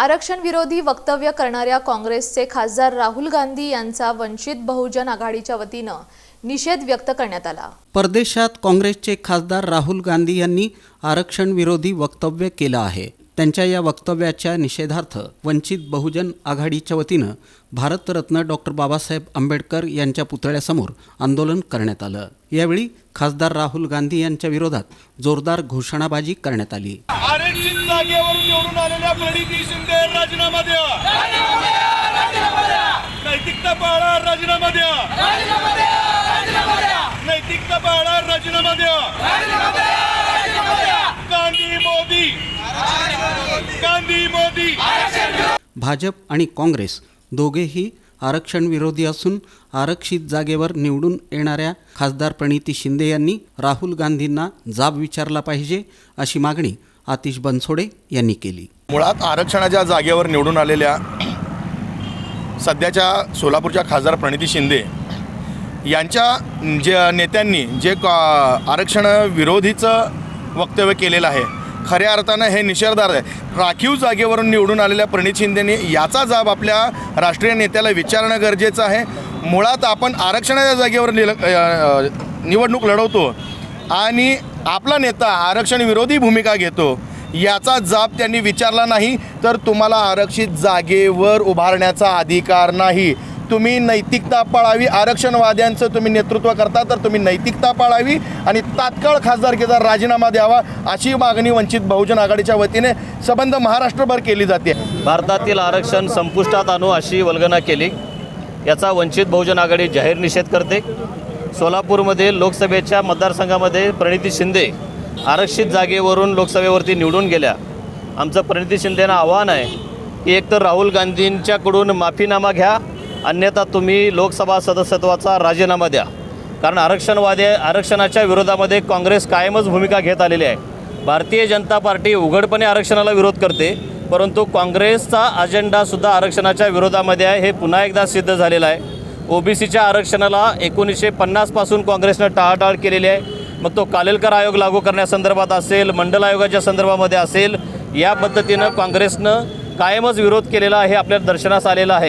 आरक्षण विरोधी वक्तव्य करणाऱ्या काँग्रेसचे खासदार राहुल गांधी यांचा वंचित बहुजन आघाडीच्या वतीनं निषेध व्यक्त करण्यात आला. परदेशात काँग्रेसचे खासदार राहुल गांधी यांनी आरक्षण विरोधी वक्तव्य केलं आहे. त्यांच्या या वक्तव्याच्या निषेधार्थ वंचित बहुजन आघाडीच्या वतीनं भारतरत्न डॉक्टर बाबासाहेब आंबेडकर यांच्या पुतळ्यासमोर आंदोलन करण्यात आलं. यावेळी खासदार राहुल गांधी यांच्या विरोधात जोरदार घोषणाबाजी करण्यात आली. राजीनामा नैतिकता पाळा राजीनामा द्या. नैतिकता पाळा राजीनामा द्या गांधी मोदी गांधी मोदी भाजप आणि काँग्रेस दोघेही आरक्षणविरोधी असून आरक्षित जागेवर निवडून येणाऱ्या खासदार प्रणिती शिंदे यांनी राहुल गांधींना जाब विचारला पाहिजे अशी मागणी आतिश बनसोडे यांनी केली. मुळात आरक्षणाच्या जागेवर निवडून आलेल्या सध्याच्या सोलापूरच्या खासदार प्रणिती शिंदे यांच्या जे नेत्यांनी जे का- आरक्षण विरोधीचं वक्तव्य केलेलं आहे खऱ्या अर्थानं हे निषेधार्थ आहे. राखीव जागेवरून निवडून आलेल्या प्रणित शिंदेने याचा जाब आपल्या राष्ट्रीय नेत्याला विचारणं गरजेचं आहे. मुळात आपण आरक्षणाच्या जागेवर निल निवडणूक लढवतो आणि आपला नेता आरक्षण विरोधी भूमिका घेतो याचा जाब त्यांनी विचारला नाही. तर तुम्हाला आरक्षित जागेवर उभारण्याचा अधिकार नाही. तुम्ही नैतिकता पाळावी आरक्षणवाद्यांचं तुम्ही नेतृत्व करता तर तुम्ही नैतिकता पाळावी आणि तात्काळ खासदारकीचा राजीनामा द्यावा अशी मागणी वंचित बहुजन आघाडीच्या वतीने संबंध महाराष्ट्रभर केली जाते. भारतातील आरक्षण संपुष्टात आणू अशी वल्गना केली. याचा वंचित बहुजन आघाडी जाहीर निषेध करते. सोलापूरमध्ये लोकसभेच्या मतदारसंघामध्ये प्रणिती शिंदे आरक्षित जागेवरून लोकसभेवरती निवडून गेल्या. आमचं प्रणिती शिंदेना आव्हान आहे की एकतर राहुल गांधींच्याकडून माफीनामा घ्या अन्यथा तुम्ही लोकसभा सदस्यत्वाचा राजीनामा द्या. कारण आरक्षणवादी आरक्षणाच्या विरोधामध्ये काँग्रेस कायमच भूमिका घेत आलेली आहे. भारतीय जनता पार्टी उघडपणे आरक्षणाला विरोध करते परंतु काँग्रेसचा अजेंडासुद्धा आरक्षणाच्या विरोधामध्ये आहे हे पुन्हा एकदा सिद्ध झालेलं आहे. ओबीसीच्या आरक्षणाला एकोणीसशे पन्नासपासून काँग्रेसनं टाळाटाळ केलेली आहे. मग तो कालेलकर आयोग लागू करण्यासंदर्भात असेल मंडल आयोगाच्या संदर्भामध्ये असेल या पद्धतीनं काँग्रेसनं कायमच विरोध केलेला आहे आपल्या दर्शनास आलेला आहे.